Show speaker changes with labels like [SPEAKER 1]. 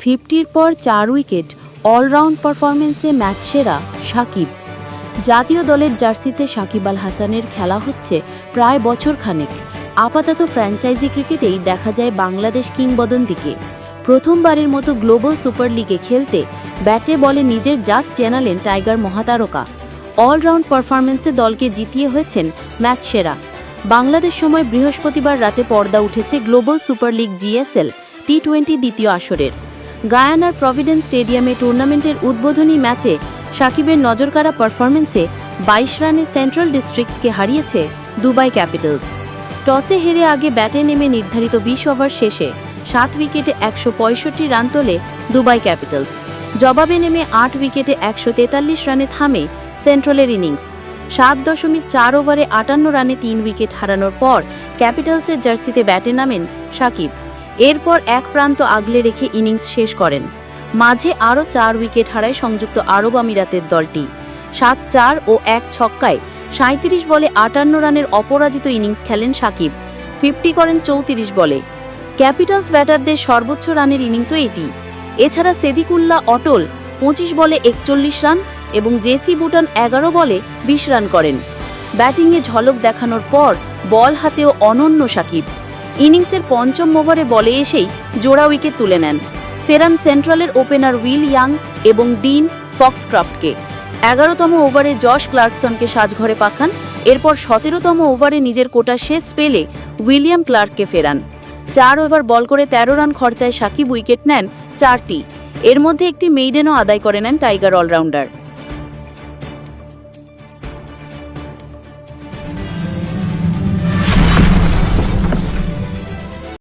[SPEAKER 1] ফিফটির পর চার wicket all-round পারফরমেন্সে match সেরা সাকিব। জাতীয় দলের জার্সিতে সাকিব আল হাসানের খেলা হচ্ছে প্রায় বছর খানেক আপাতত ফ্র্যাঞ্চাইজি ক্রিকেটেই দেখা যায় বাংলাদেশ কিংবদন্তিকে। প্রথমবারের মতো গ্লোবাল সুপার লিগে খেলতে ব্যাটে বলে নিজের জাত চেনালেন টাইগার মহাতারকা। অলরাউন্ড পারফরমেন্সে দলকে জিতিয়ে হয়েছেন ম্যাচ সেরা। বাংলাদেশ সময় বৃহস্পতিবার রাতে পর্দা উঠেছে global super league GSL T twenty দ্বিতীয় আসরের। গায়ানার প্রভিডেন্স স্টেডিয়ামে টুর্নামেন্টের উদ্বোধনী ম্যাচে সাকিবের নজরকাড়া পারফরমেন্সে বাইশ রানে সেন্ট্রাল ডিস্ট্রিক্টসকে হারিয়েছে দুবাই ক্যাপিটালস। টসে হেরে আগে ব্যাটে নেমে নির্ধারিত বিশ ওভার শেষে সাত উইকেটে একশো পঁয়ষট্টি রান তোলে দুবাই ক্যাপিটালস। জবাবে নেমে আট উইকেটে একশো তেতাল্লিশ রানে থামে সেন্ট্রালের ইনিংস। সাত দশমিক চার ওভারে আটান্ন রানে তিন উইকেট হারানোর পর ক্যাপিটালসের জার্সিতে ব্যাটে নামেন সাকিব। এরপর এক প্রান্ত আগলে রেখে ইনিংস শেষ করেন। মাঝে আরও চার উইকেট হারায় সংযুক্ত আরব আমিরাতের দলটি। সাত চার ও এক ছক্কায় সাঁত্রিশ বলে আটান্ন রানের অপরাজিত ইনিংস খেলেন সাকিব। ফিফটি করেন চৌত্রিশ বলে। ক্যাপিটালস ব্যাটারদের সর্বোচ্চ রানের ইনিংসও এটি। এছাড়া সেদিকুল্লাহ অটল পঁচিশ বলে একচল্লিশ রান এবং জেসি বুটান এগারো বলে বিশ রান করেন। ব্যাটিংয়ে ঝলক দেখানোর পর বল হাতেও অনন্য সাকিব। ইনিংসের পঞ্চম ওভারে বলে এসেই জোড়া উইকেট তুলে নেন। ফেরান সেন্ট্রালের ওপেনার উইল ইয়াং এবং ডিন ফক্সক্রাফটকে। এগারোতম ওভারে জশ ক্লার্কসনকে সাজঘরে পাঠান। এরপর সতেরোতম ওভারে নিজের কোটা শেষ পেলে উইলিয়াম ক্লার্ককে ফেরান। চার ওভার বল করে তেরো রান খরচায় সাকিব উইকেট নেন চারটি। এর মধ্যে একটি মেইডেনও আদায় করে নেন টাইগার অলরাউন্ডার।